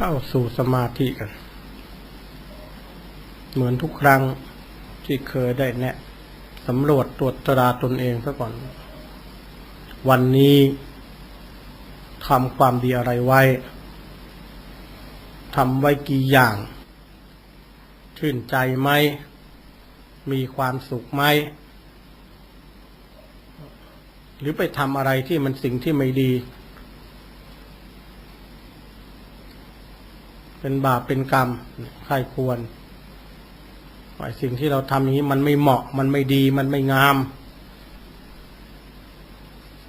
เข้าสู่สมาธิกัน เหมือนทุกครั้งที่เคยได้แนะสำรวจตรวจตราตนเองซะก่อน วันนี้ทำความดีอะไรไว้ทำไว้กี่อย่าง ชื่นใจไหม มีความสุขไหม หรือไปทำอะไรที่มันสิ่งที่ไม่ดี เป็นบาปเป็นกรรมใครควรไอ้สิ่งที่เราทำอย่างนี้มันไม่เหมาะ มันไม่ดี มันไม่งาม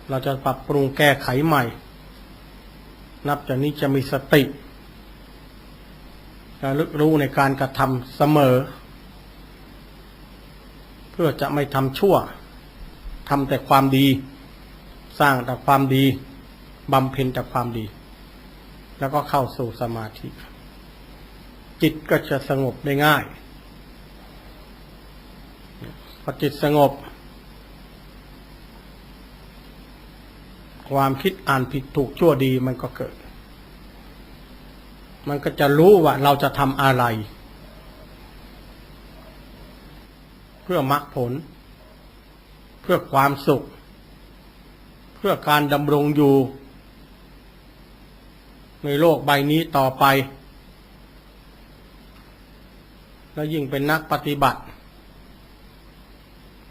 เราจะปรับปรุงแก้ไขใหม่ นับจากนี้จะมีสติระลึกรู้ในการกระทำเสมอ เพื่อจะไม่ทำชั่วทำแต่ความดี สร้างแต่ความดีบำเพ็ญแต่ความดี แล้วก็เข้าสู่สมาธิ จิตก็จะสงบได้ง่าย พอจิตสงบ ความคิดอ่านผิดถูกชั่วดีมันก็เกิด มันก็จะรู้ว่าเราจะทำอะไร เพื่อมรรคผล เพื่อความสุข เพื่อการดำรงอยู่ ในโลกใบนี้ต่อไป แล้วยิ่งเป็นนักปฏิบัติ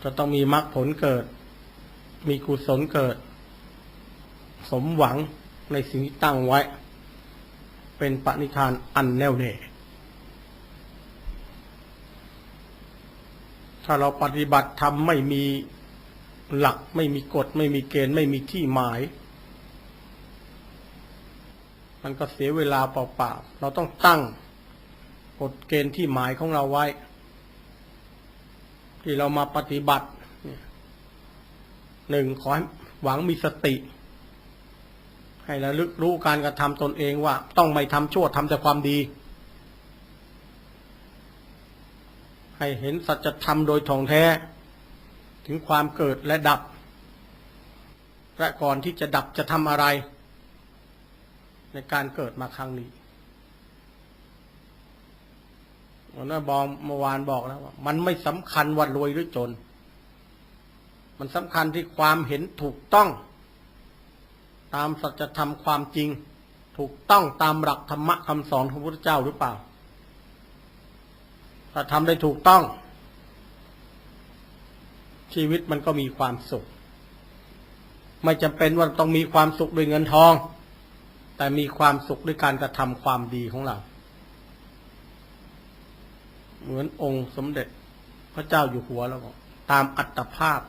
จะต้องมีมรรคผลเกิด มีกุศลเกิด สมหวังในสิ่งที่ตั้งไว้ เป็นปณิธานอันแน่วแน่ถ้าเราปฏิบัติทำไม่มีหลักไม่มีกฎ ไม่มีเกณฑ์ไม่มีที่หมาย มันก็เสียเวลาเปล่าๆเราต้องตั้ง กฎเกณฑ์ที่หมายของเราไว้ ที่เรามาปฏิบัติหนึ่งขอให้หวังมีสติ ให้ระลึกรู้การกระทำตนเองว่า ต้องไม่ทำชั่วทำแต่ความดี ให้เห็นสัจธรรมโดยท่องแท้ ถึงความเกิดและดับและก่อนที่จะดับจะทำอะไร ในการเกิดมาครั้งนี้ วันนั้นบอกเมื่อวานบอกแล้วว่ามันไม่สำคัญว่ารวยหรือจน มันสำคัญที่ความเห็นถูกต้อง ตามสัจธรรมความจริง ถูกต้องตามหลักธรรมะคำสอนของพระพุทธเจ้าหรือเปล่า ถ้าทำได้ถูกต้อง ชีวิตมันก็มีความสุข ไม่จำเป็นว่าต้องมีความสุขด้วยเงินทอง แต่มีความสุขด้วยการกระทำความดีของเรา เหมือนองค์สมเด็จพระเจ้าอยู่หัวแล้วบอกตามอัตภาพ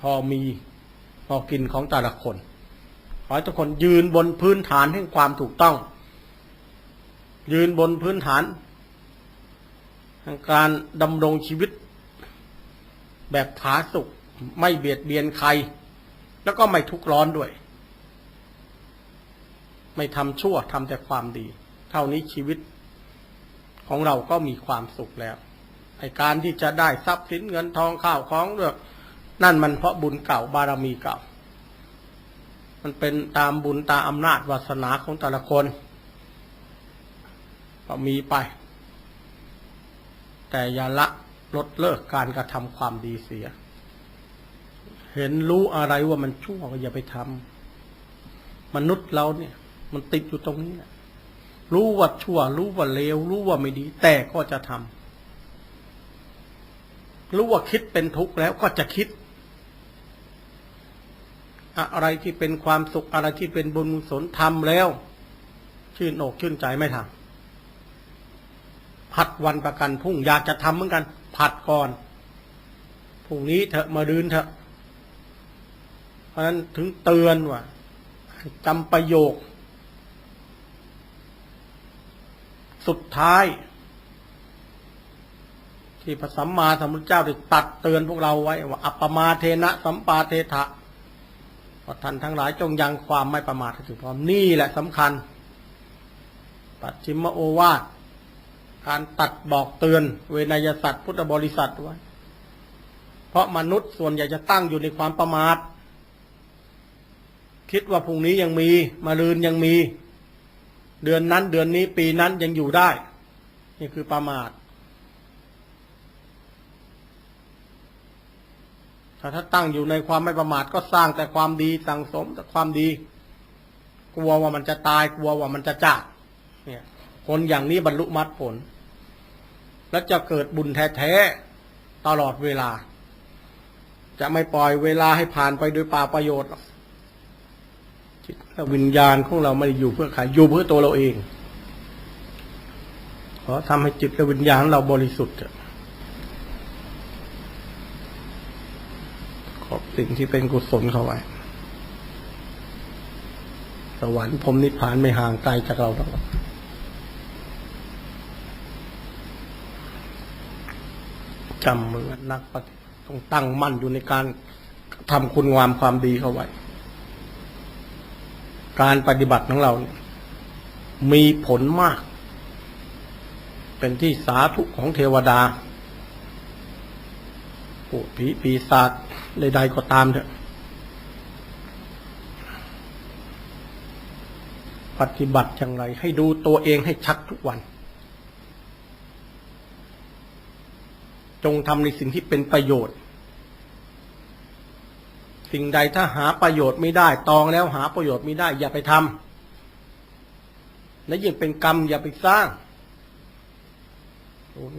พอมีพอกินของแต่ละคน ขอให้ทุกคนยืนบนพื้นฐานแห่งความถูกต้อง ยืนบนพื้นฐานแห่งการดำรงชีวิต แบบผาสุกไม่เบียดเบียนใคร แล้วก็ไม่ทุกข์ร้อนด้วย ไม่ทำชั่วทำแต่ความดี เท่านี้ชีวิต ของเราก็มีความสุขแล้วไอการที่จะได้ทรัพย์สินเงินทองข้าวของเรื่องนั่นมันเพราะบุญเก่าบารมีเก่า มันเป็นตามบุญตามอำนาจวาสนาของแต่ละคนก็มีไป แต่อย่าละลดเลิกการกระทำความดีเสีย เห็นรู้อะไรว่ามันชั่วอย่าไปทำมนุษย์เราเนี่ย มันติดอยู่ตรงนี้แหละ รู้ว่าชั่ว รู้ว่าเลว รู้ว่าไม่ดี แต่ก็จะทำรู้ว่าคิดเป็นทุกข์แล้วก็จะคิด อะไรที่เป็นความสุขอะไรที่เป็นบุญกุศลทำแล้ว ชื่นอกชื่นใจไม่ทำผัดวันประกันพรุ่งอยากจะทำเหมือนกัน ผัดก่อนพรุ่งนี้เถอะมาดืนเถอะ เพราะนั้นถึงเตือนว่าจำประโยค สุดท้าย ที่พระสัมมาสัมพุทธเจ้าได้ตัดเตือนพวกเราไว้ว่า อัปปมาเทนะสัมปาเทถะว่าท่านทั้งหลายจงยังความไม่ประมาทให้ถึงพร้อมนี่แหละสำคัญ ปัจฉิมโอวาทการตัดบอกเตือน เวนยสัตว์พุทธบริษัทไว้ เพราะมนุษย์ส่วนใหญ่จะตั้งอยู่ในความประมาท คิดว่าพรุ่งนี้ยังมี มาลืนยังมี เดือนนั้นเดือนนี้ปีนั้นยังอยู่ได้ นี่คือประมาทถ้าถ้าตั้งอยู่ในความไม่ประมาทก็สร้างแต่ความดีสั่งสมแต่ความดี กลัวว่ามันจะตายกลัวว่ามันจะจากเนี่ยคนอย่างนี้บรรลุมรรคผล และจะเกิดบุญแท้ๆตลอดเวลา จะไม่ปล่อยเวลาให้ผ่านไปโดยป่าประโยชน์ หรอกจิตและวิญญาณของเราไม่ได้อยู่เพื่อใครอยู่เพื่อตัวเราเอง ขอทำให้จิตและวิญญาณเราบริสุทธิ์ขอบสิ่งที่เป็นกุศลเข้าไว้สวรรค์พรมนิพพานไม่ห่างไกลจากเราหรอกจำมือนักปฏิต้องตั้งมั่นอยู่ในการทำคุณงามความดีเข้าไว้ การปฏิบัติของเรา มีผลมาก เป็นที่สาธุของเทวดาปูดผีปีศาจใดๆก็ตามเถอะปฏิบัติอย่างไร ให้ดูตัวเองให้ชัดทุกวัน จงทำในสิ่งที่เป็นประโยชน์ สิ่งใดถ้าหาประโยชน์ไม่ได้ ตองแล้วหาประโยชน์ไม่ได้ อย่าไปทำและยิ่งเป็นกรรมอย่าไปสร้าง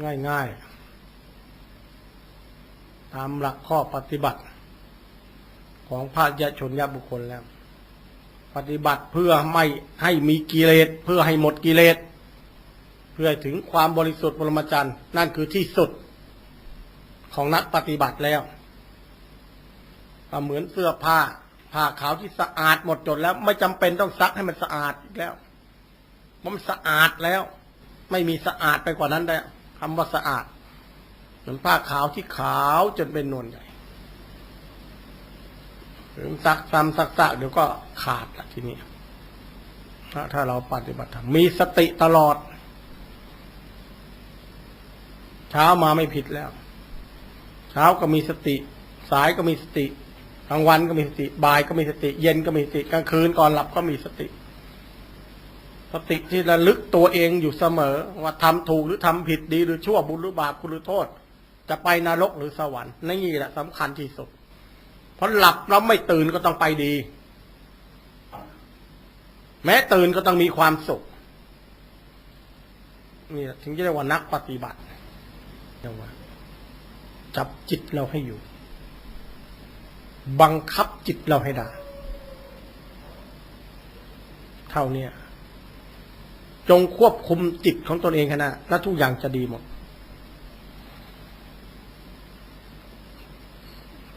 ง่ายง่ายๆ ตามหลักข้อปฏิบัติ ของพระยะชนยบุคคลแล้ว ปฏิบัติเพื่อไม่ให้มีกิเลสเพื่อให้หมดกิเลสเพื่อถึงความบริสุทธิ์ปรมจันทร์นั่นคือที่สุดของนักปฏิบัติแล้ว ก็เหมือนเสื้อผ้าผ้าขาวที่สะอาดหมดจดแล้ว ไม่จำเป็นต้องซักให้มันสะอาดอีกแล้วเพราะมันสะอาดแล้ว ไม่มีสะอาดไปกว่านั้นได้คำว่าสะอาดเหมือนผ้าขาวที่ขาวจนเป็นนวลใหญ่หรือซักซ้ำซักซักเดี๋ยวก็ขาดละทีนี้ถ้าถ้าเราปฏิบัติธรรมมีสติตลอด เช้ามาไม่ผิดแล้ว เช้าก็มีสติ สายก็มีสติ กลางวันก็มีสติ บ่ายก็มีสติ เย็นก็มีสติ กลางคืนก่อนหลับก็มีสติ สติที่ระลึกตัวเองอยู่เสมอ ว่าทำถูกหรือทำผิดดีหรือชั่วบุญหรือบาปคุณหรือโทษ จะไปนรกหรือสวรรค์นี่แหละสำคัญที่สุด เพราะหลับแล้วไม่ตื่นก็ต้องไปดี แม้ตื่นก็ต้องมีความสุขนี่ถึงจะเรียกว่านักปฏิบัติเรียกว่าจับจิตเราให้อยู่ บังคับจิตเราให้ได้เท่าเนี้ยจงควบคุมจิตของตนเองขณะแล้วทุกอย่างจะดีหมด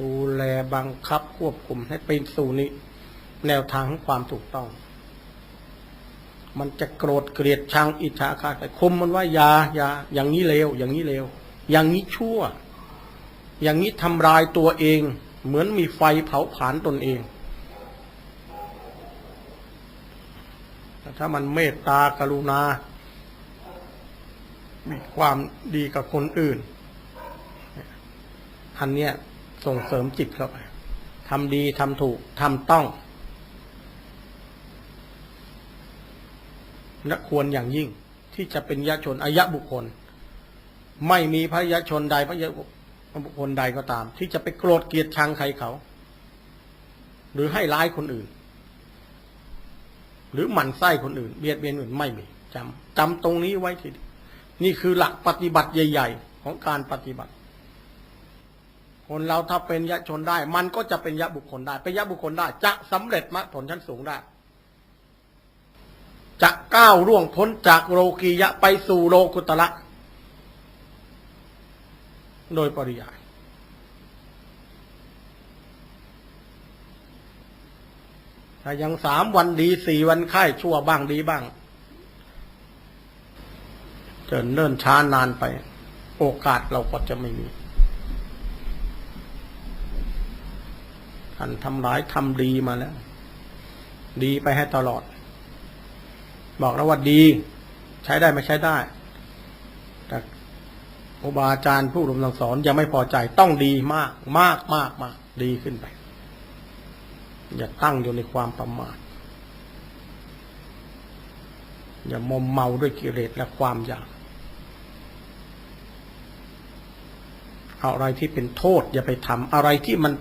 ดูแลบังคับควบคุมให้เป็นสู่นี้ แนวทางของความถูกต้อง มันจะโกรธเกลียดชังอิจฉาคาแต่คุมมันว่ายา ยา อย่างนี้เลวอย่างนี้เลวอย่างนี้ชั่ว อย่างนี้ทำลายตัวเอง เหมือนมีไฟเผาผลาญตนเองแต่ถ้ามันเมตตากรุณา มีความดีกับคนอื่น อันเนี้ยส่งเสริมจิตเข้าไปทำดีทำถูกทำต้อง และควรอย่างยิ่งที่จะเป็นยะชนอายะบุคคล ไม่มีพระยะชนใดพระยะบุ คคลใดก็ตาม ที่จะไปโกรธเกลียดชังใครเขา หรือให้ร้ายคนอื่น หรือหมั่นไส้คนอื่น เบียดเบียนอื่นไม่มีจำจำตรงนี้ไว้ทีนี่คือหลักปฏิบัติใหญ่ ๆ ของการปฏิบัติ คนเราถ้าเป็นยะชนได้ มันก็จะเป็นยะบุคคลได้ เป็นยะบุคคลได้ จะสำเร็จมรรคผลชั้นสูงได้ จะก้าวล่วงพ้นจากโลกียะไปสู่โลกุตระ โดยปริยาย ถ้ายังสามวันดีสี่วันไข้ชั่วบ้างดีบ้างเจนเนิ่นช้านานไป โอกาสเราก็จะไม่มีท่านทำร้ายทำดีมาแล้ว ดีไปให้ตลอด บอกแล้วว่าดี ใช้ได้ไม่ใช้ได้ รูบาอาจารย์ผู้รวมสั่งสอนยังไม่พอใจต้องดีมากมากมากมากดีขึ้นไป อย่าตั้งอยู่ในความประมาทอย่ามอมเมาด้วยกิเลสและความอยากเอาอะไรที่เป็นโทษ อย่าไปทำอะไรที่มัน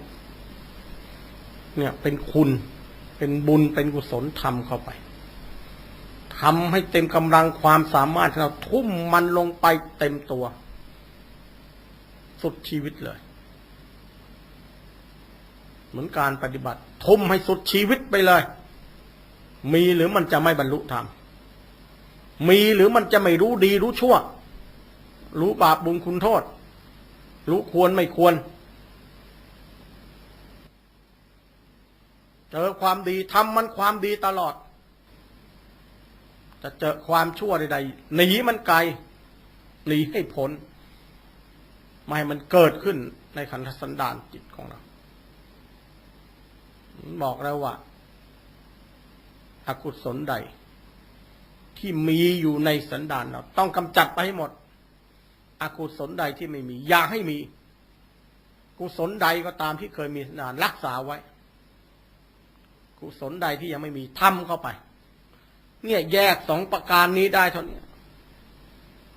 เนี่ยเป็นคุณ เป็นบุญเป็นกุศลทำเข้าไปทำให้เต็มกำลังความสามารถเราทุ่มมันลงไปเต็มตัว สุดชีวิตเลย เหมือนการปฏิบัติ ทุ่มให้สุดชีวิตไปเลย มีหรือมันจะไม่บรรลุธรรม มีหรือมันจะไม่รู้ดีรู้ชั่ว รู้บาปบุญคุณโทษ รู้ควรไม่ควร เจอความดีทำมันความดีตลอดจะเจอความชั่วใดๆหนีมันไกลหนีให้พ้น ไม่ให้มันเกิดขึ้นในขันธสันดานจิตของเรา บอกแล้วว่าอากุศลใด ที่มีอยู่ในสันดานเรา ต้องกำจัดไปให้หมดอกุศลใดที่ไม่มี อย่าให้มี กุศลใดก็ตามที่เคยมีสันดานรักษาไว้ กุศลใดที่ยังไม่มีทำเข้าไป เนี่ยแยกสองประการนี้ได้เท่านี้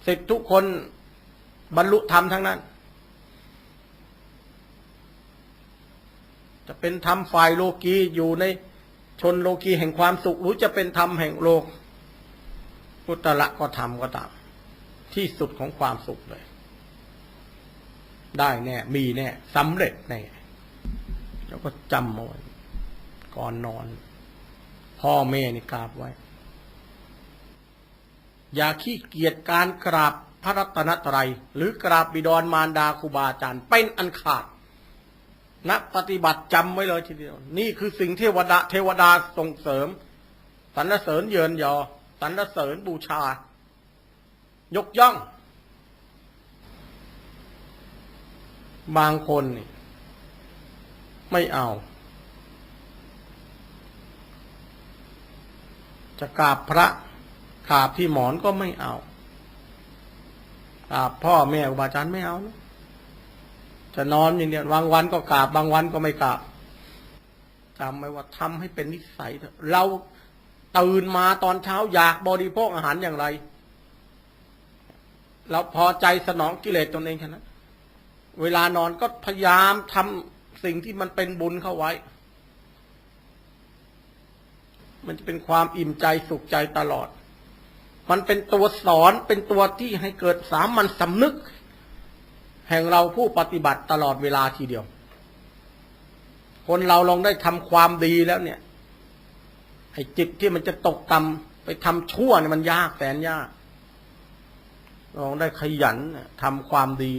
เสร็จทุกคนบรรลุธรรมทั้งนั้น จะเป็นธรรมฝ่ายโลกีอยู่ในชนโลกีแห่งความสุข หรือจะเป็นธรรมแห่งโลกพุทธละก็ทำก็ตาม ที่สุดของความสุขเลย ได้แน่ มีแน่สำเร็จแน่แล้วก็จำเอาไว้ก่อนนอน พ่อแม่นี่กราบไว้ อย่าขี้เกียจการกราบพระรัตนตรัย หรือกราบบิดรมารดาครูบาอาจารย์เป็นอันขาด นักปฏิบัติจำไว้เลยทีเดียว นี่คือสิ่งเทวดาเทวดาส่งเสริมสรรเสริญเยินยอสรรเสริญบูชา ยกย่อง บางคนนี่ไม่เอา จะกราบพระกราบพี่หมอนก็ไม่เอากราบพ่อแม่ครูบาอาจารย์ไม่เอานะ จะนอนอย่างเดียวบางวันก็กราบบางวันก็ไม่กราบจำไว้ว่าทำให้เป็นนิสัยเราตื่นมาตอนเช้าอยากบริโภคอาหารอย่างไร เราพอใจสนองกิเลสตนเองแค่นั้นเวลานอนก็พยายามทำสิ่งที่มันเป็นบุญเข้าไว้ มันจะเป็นความอิ่มใจสุขใจตลอด มันเป็นตัวสอนเป็นตัวที่ให้เกิดสามัญสำนึก แห่งเราผู้ปฏิบัติตลอดเวลาทีเดียว คนเราลองได้ทำความดีแล้วเนี่ยไอ้จิตที่มันจะตกต่ำไปทำชั่วเนี่ยมันยากแสนยาก ลองได้ขยันทำความดี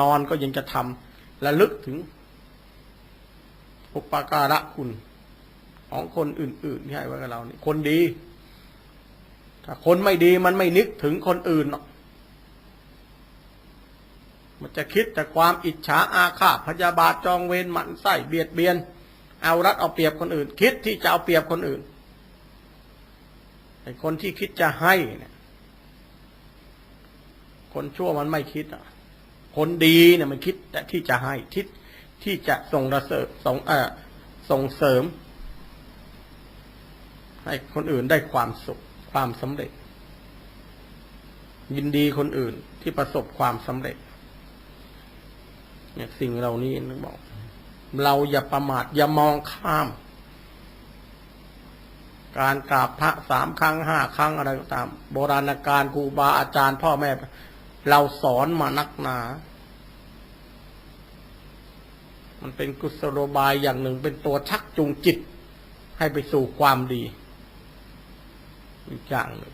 นอนก็ยังจะทำและลึกถึงอุปการะคุณ ของคนอื่นๆที่ให้ไว้กับเรานี่คนดี ถ้าคนไม่ดีมันไม่นึกถึงคนอื่นหรอก มันจะคิดแต่ความอิจฉาอาฆาตพยาบาทจองเวรหมันไส้เบียดเบียน เอารัดเอาเปรียบคนอื่น คิดที่จะเอาเปรียบคนอื่นไอ้คนที่คิดจะให้เนี่ย คนชั่วมันไม่คิดอะ คนดีเนี่ยมันคิดแต่ที่จะให้คิดที่จะส่งระเสริมส่งเอ่อส่งเสริม ให้คนอื่นได้ความสุขความสำเร็จ ยินดีคนอื่นที่ประสบความสำเร็จ เนี่ยสิ่งเหล่านี้นึกบอก เราอย่าประมาทอย่ามองข้าม การกราบพระสามครั้งห้าครั้งอะไรก็ตาม โบราณการครูบาอาจารย์ พ่อแม่ เราสอนมานักหนา มันเป็นกุศโลบายอย่างหนึ่งเป็นตัวชักจูงจิต ให้ไปสู่ความดีอีกอย่างหนึ่ง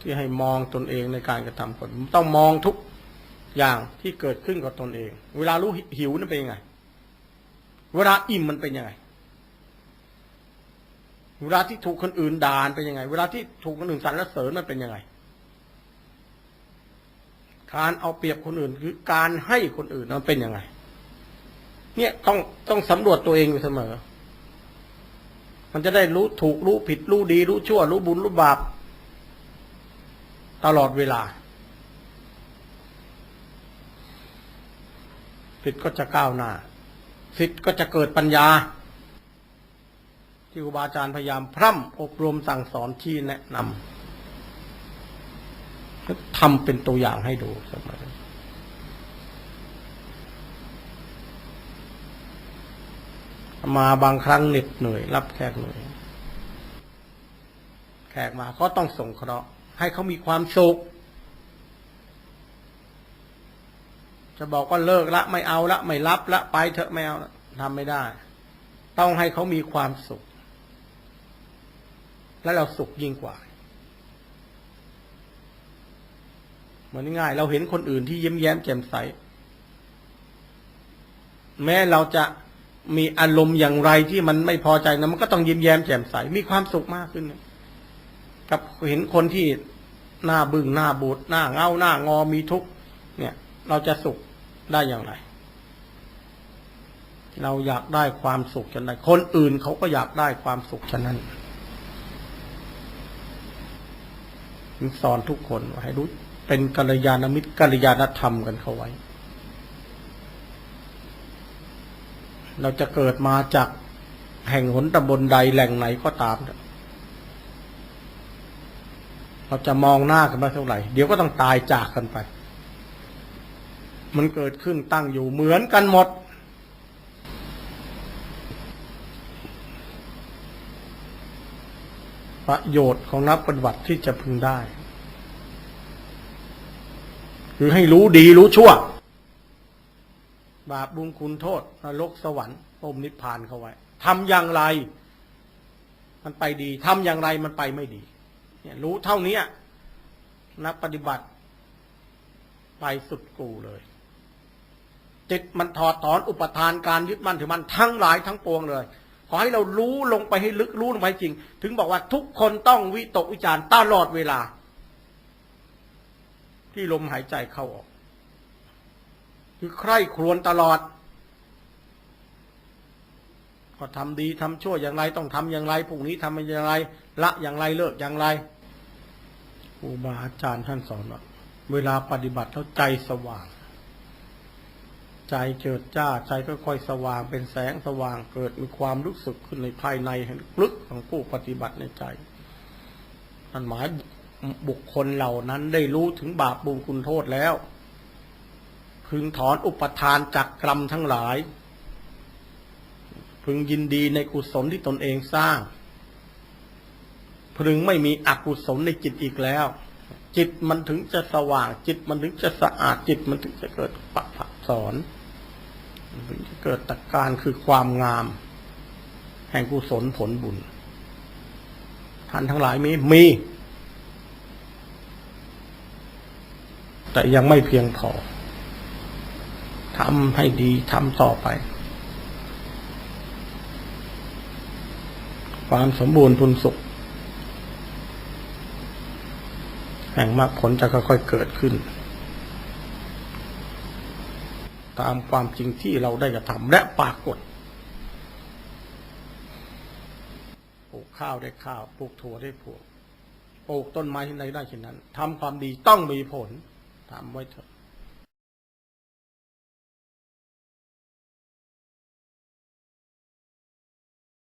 ที่ให้มองตนเองในการกระทำผลต้องมองทุก อย่างที่เกิดขึ้นกับตนเอง เวลารู้หิวนั่นเป็นยังไง เวลาอิ่มมันเป็นยังไง เวลาที่ถูกคนอื่นด่าเป็นยังไง เวลาที่ถูกคนอื่นสรรเสริญมันเป็นยังไง การเอาเปรียบคนอื่นคือการให้คนอื่นมันเป็นยังไง เนี่ยต้องต้องสำรวจตัวเองอยู่เสมอ มันจะได้รู้ถูกรู้ผิดรู้ดี รู้ชั่ว รู้บุญรู้บาปตลอดเวลา สิทธิ์ก็จะก้าวหน้าสิทธิ์ก็จะเกิดปัญญา ที่ครูบาอาจารย์พยายามพร่ำอบรมสั่งสอนที่แนะนำทำเป็นตัวอย่างให้ดูเสมอมาบางครั้งเหน็ดเหนื่อย รับแขกเหนื่อย แขกมาก็ต้องส่งเคราะห์ให้เขามีความสุข จะบอกว่าเลิกละไม่เอาละไม่รับละไปเถอะไม่เอาละทำไม่ได้ ต้องให้เขามีความสุข และเราสุขยิ่งกว่าเหมือนง่าย เราเห็นคนอื่นที่ยิ้มแย้มแจ่มใส แม้เราจะมีอารมณ์อย่างไรที่มันไม่พอใจนะมันก็ต้องยิ้มแย้มแจ่มใส มีความสุขมากขึ้น กับเห็นคนที่หน้าบึง้งหน้าบูดหน้าเงาหน้างอมีทุกข์เนี่ย เราจะสุข ได้อย่างไร เราอยากได้ความสุขฉะนั้นคนอื่นเขาก็อยากได้ความสุขฉะนั้นสอนทุกคนให้รู้เป็นกัลยาณมิตรกัลยาณธรรมกันเข้าไว้ เราจะเกิดมาจากแห่งหนตำบลใดแหล่งไหนก็ตาม เราจะมองหน้ากันมาเท่าไหร่ เดี๋ยวก็ต้องตายจากกันไป มันเกิดขึ้นตั้งอยู่เหมือนกันหมด ประโยชน์ของนักปฏิบัติที่จะพึงได้ คือให้รู้ดีรู้ชั่ว บาปบุญคุณโทษนรกสวรรค์พรมนิพพานเขาไว้ทำอย่างไร มันไปดีทำอย่างไรมันไปไม่ดี เนี่ย รู้เท่านี้นักปฏิบัติไปสุดกูเลย จิตมันถอดถอนอุปทานการยึดมั่นถือมันทั้งหลายทั้งปวงเลย ขอให้เรารู้ลงไปให้ลึกรู้ลงไปจริง ถึงบอกว่าทุกคนต้องวิตกวิจารณ์ตลอดเวลา ที่ลมหายใจเข้าออก คือใคร่ครวญตลอด ก็ทำดีทำชั่วอย่างไร ต้องทำอย่างไรพรุ่งนี้ทำอย่างไร ละอย่างไรเลิกอย่างไรครูบาอาจารย์ท่านสอนว่าเวลาปฏิบัติแล้วใจสว่าง ใจเจิดจ้าใจค่อยๆสว่างเป็นแสงสว่างเกิดมีความรู้สึกขึ้นในภายในแห่งลึกของผู้ปฏิบัติในใจมันหมายบุคคลเหล่านั้นได้รู้ถึงบาปบุญคุณโทษแล้ว พึงถอนอุปทานจากกรรมทั้งหลาย พึงยินดีในกุศลที่ตนเองสร้าง พึงไม่มีอกุศลในจิตอีกแล้ว จิตมันถึงจะสว่าง จิตมันถึงจะสะอาดจิตมันถึงจะเกิดปักผักสอน ถึงจะเกิดตะการคือความงาม แห่งกุศลผลบุญ ท่านทั้งหลายมีมี แต่ยังไม่เพียงพอทำให้ดีทำต่อไป ความสมบูรณ์พุนสุข แห่งมรรคผลจะค่อยๆเกิดขึ้น ตามความจริงที่เราได้กระทำและปรากฏปลูกข้าวได้ข้าวปลูกถั่วได้ผัวปลูกต้นไม้ที่ไหนได้เช่นนั้นทำความดีต้องมีผลทำไว้เถอะ